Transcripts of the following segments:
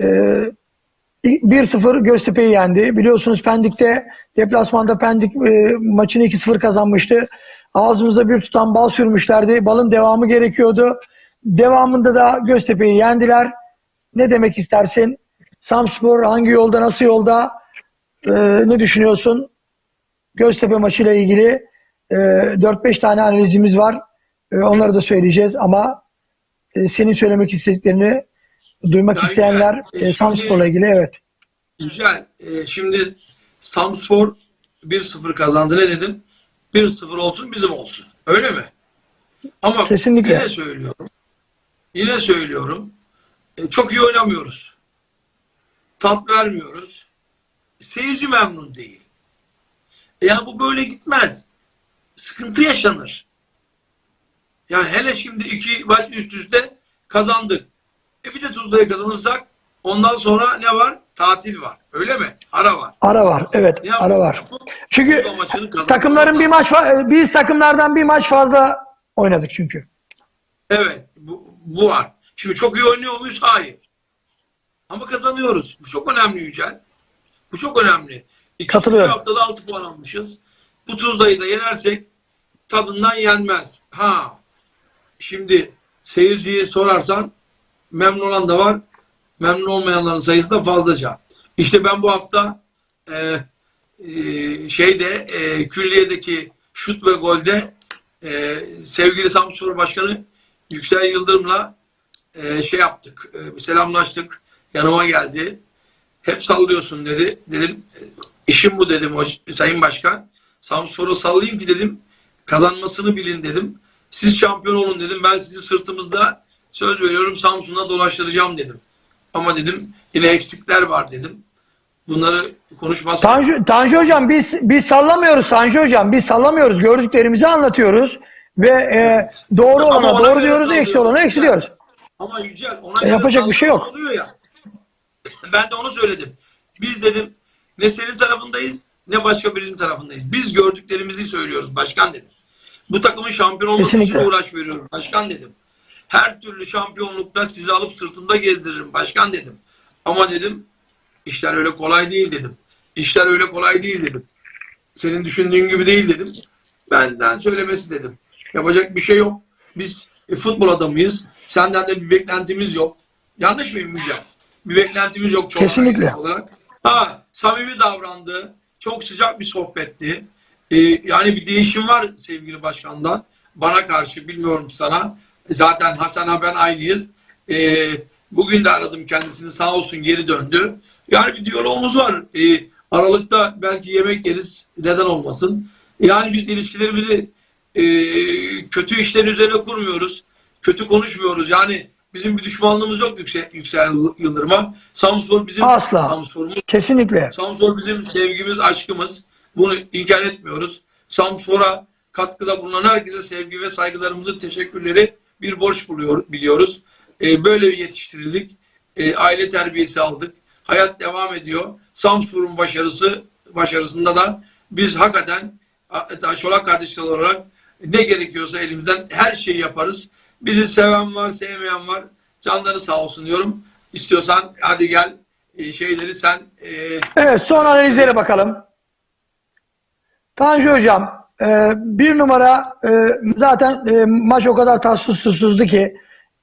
e, 1-0 Göztepe'yi yendi. Biliyorsunuz Pendik'te deplasmanda Pendik e, maçını 2-0 kazanmıştı. Ağzımıza bir tutam bal sürmüşlerdi. Balın devamı gerekiyordu. Devamında da Göztepe'yi yendiler. Ne demek istersin? Samspor hangi yolda, nasıl yolda? E, ne düşünüyorsun? Göztepe maçıyla ilgili e, 4-5 tane analizimiz var. E, onları da söyleyeceğiz ama e, senin söylemek istediklerini duymak Ya isteyenler e, e, Samspor'la ilgili evet. Güzel. Ee, şimdi Samspor 1-0 kazandı. Ne dedim? 1-0 olsun bizim olsun. Öyle mi? Ama Kesinlikle. yine söylüyorum. Yine söylüyorum. e, çok iyi oynamıyoruz. Tat vermiyoruz. Seyirci memnun değil. E yani bu böyle gitmez. Sıkıntı yaşanır. Yani hele şimdi iki maç üst üste kazandık. E bir de Tuzla'ya kazanırsak ondan sonra ne var? Tatil var. Öyle mi? Ara var. Ara var. Evet, Ne ara yapalım? var. Yapıp Çünkü takımların bir maç biz takımlardan bir maç fazla oynadık çünkü. Evet. Bu, bu var. Şimdi çok iyi oynuyor muyuz? Hayır. Ama kazanıyoruz. Bu çok önemli Yücel. Bu çok önemli. İkinci Katılıyorum. haftada 6 puan almışız. Bu Tuzla'yı da yenersek tadından yenmez. Ha. Şimdi seyirciye sorarsan memnun olan da var. Memnun olmayanların sayısı da fazlaca. İşte ben bu hafta e, e, şeyde e, külliyedeki şut ve golde e, sevgili Samspor Başkanı Yüksel Yıldırım'la e, şey yaptık. E, selamlaştık. Yanıma geldi. Hep sallıyorsun dedi. Dedim e, işim bu dedim o, Sayın Başkan. Samspor'u sallayayım ki dedim. Kazanmasını bilin dedim. Siz şampiyon olun dedim. Ben sizi sırtımızda söz veriyorum Samsun'a dolaştıracağım dedim. Ama dedim yine eksikler var dedim. Bunları konuşmazsak Tanju, Tanju hocam biz biz sallamıyoruz Tanju hocam. Biz sallamıyoruz. Gördüklerimizi anlatıyoruz ve e, Evet. doğru Ama olana doğru diyoruz, eksi olana eksi diyoruz. Ama Yücel ona E, yapacak bir şey yok. Oluyor ya. Ben de onu söyledim. Biz dedim ne senin tarafındayız ne başka birinin tarafındayız. Biz gördüklerimizi söylüyoruz başkan dedim. Bu takımın şampiyon olması Kesinlikle. için uğraş veriyorum başkan dedim. Her türlü şampiyonlukta sizi alıp sırtımda gezdiririm başkan dedim. Ama dedim işler öyle kolay değil dedim. İşler öyle kolay değil dedim. Senin düşündüğün gibi değil dedim. Benden söylemesi dedim. Yapacak bir şey yok. Biz e, futbol adamıyız. Senden de bir beklentimiz yok. Yanlış mıyım Müjdat? Bir beklentimiz yok çok Kesinlikle. olarak. Ha, samimi davrandı. Çok sıcak bir sohbetti. Ee, yani bir değişim var sevgili başkandan. Bana karşı bilmiyorum sana. Zaten Hasan'a ben aynıyız. Ee, bugün de aradım kendisini sağ olsun geri döndü. Yani bir diyalogumuz var. Ee, Aralıkta belki yemek yeriz. Neden olmasın? Yani biz ilişkilerimizi e, kötü işler üzerine kurmuyoruz. Kötü konuşmuyoruz. Yani bizim bir düşmanlığımız yok Yüksel, Yüksel Yıldırım'a. Samspor bizim Asla. Samspor'umuz. Kesinlikle. Samspor bizim sevgimiz, aşkımız. Bunu inkar etmiyoruz. Samspor'a katkıda bulunan herkese sevgi ve saygılarımızı, teşekkürleri bir borç buluyor, biliyoruz. Ee, böyle yetiştirildik. Ee, aile terbiyesi aldık. Hayat devam ediyor. Samspor'un başarısı başarısında da biz hakikaten Çolak kardeşler olarak ne gerekiyorsa elimizden her şeyi yaparız. Bizi seven var, sevmeyen var. Canları sağ olsun diyorum. İstiyorsan hadi gel e, şeyleri sen e, Evet son analizlere bakalım. Tanju hocam e, bir numara e, zaten e, maç o kadar tatsız ki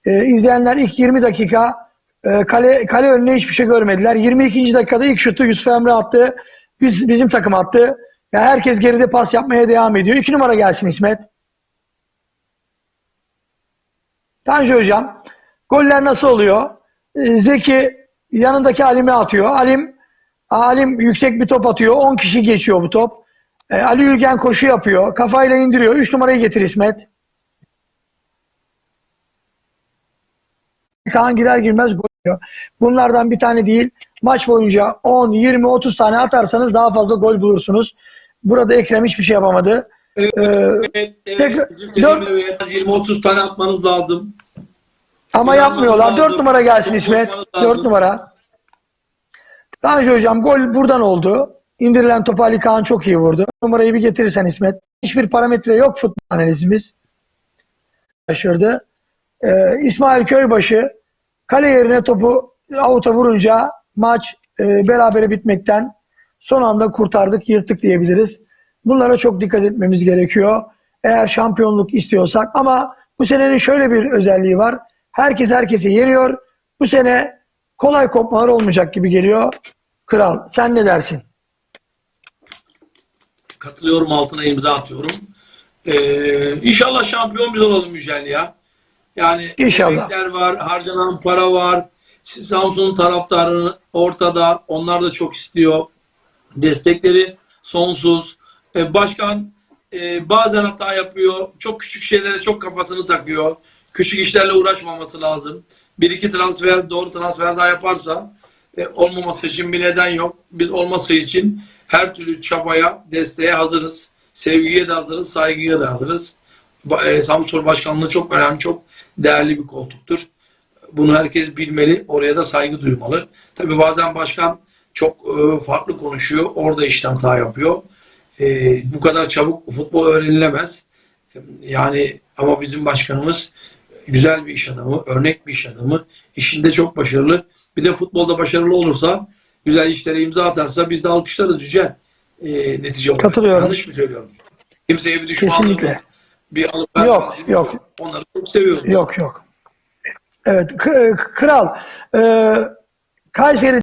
e, izleyenler ilk 20 dakika e, kale kale önüne hiçbir şey görmediler. 22. dakikada ilk şutu Yusuf Emre attı. Biz, bizim takım attı. Yani herkes geride pas yapmaya devam ediyor. 2 numara gelsin İsmet. Tanju hocam goller nasıl oluyor? E, Zeki yanındaki Alim'e atıyor. Alim Alim yüksek bir top atıyor. 10 kişi geçiyor bu top. E, Ali Ülgen koşu yapıyor. Kafayla indiriyor. 3 numarayı getir İsmet. Kaan girer girmez gol atıyor. Bunlardan bir tane değil. Maç boyunca 10, 20, 30 tane atarsanız daha fazla gol bulursunuz. Burada Ekrem hiçbir şey yapamadı. Evet, Ee, evet, evet. tekrar- Bizim dediğim dört- gibi en az 20-30 tane atmanız lazım. Ama İnanmanız yapmıyorlar. lazım. 4 numara gelsin İsmet. koşmanız lazım. 4 numara. Tanju hocam gol buradan oldu. İndirilen topu Ali Kaan çok iyi vurdu. Numarayı bir getirirsen İsmet. Hiçbir parametre yok futbol analizimiz. Şaşırdı. Ee, İsmail Köybaşı kale yerine topu avuta vurunca maç e, berabere bitmekten son anda kurtardık, yırttık diyebiliriz. Bunlara çok dikkat etmemiz gerekiyor. Eğer şampiyonluk istiyorsak ama bu senenin şöyle bir özelliği var. Herkes herkesi yeniyor. Bu sene kolay kopmalar olmayacak gibi geliyor. Kral sen ne dersin? Katılıyorum altına imza atıyorum. Ee, inşallah şampiyon biz olalım Yücel ya. Yani emekler var, harcanan para var. Samsun'un taraftarı ortada. Onlar da çok istiyor. Destekleri sonsuz. Ee, başkan e, bazen hata yapıyor. Çok küçük şeylere çok kafasını takıyor. Küçük işlerle uğraşmaması lazım. Bir iki transfer, doğru transfer daha yaparsa e, olmaması için bir neden yok. Biz olması için her türlü çabaya, desteğe hazırız. Sevgiye de hazırız, saygıya da hazırız. E, Samsun Başkanlığı çok önemli, çok değerli bir koltuktur. Bunu herkes bilmeli, oraya da saygı duymalı. Tabii bazen başkan çok e, farklı konuşuyor, orada işte hata yapıyor. E, bu kadar çabuk futbol öğrenilemez. Yani ama bizim başkanımız güzel bir iş adamı, örnek bir iş adamı. İşinde çok başarılı. Bir de futbolda başarılı olursa, güzel işlere imza atarsa biz de alkışlarız Yücel. E, netice olarak. Katılıyorum. Yanlış mı söylüyorum? Kimseye bir düşmanlığımız, bir alıp Yok, yok. Onları çok seviyoruz. Yok yok. Evet, k- kral. E, Kayseri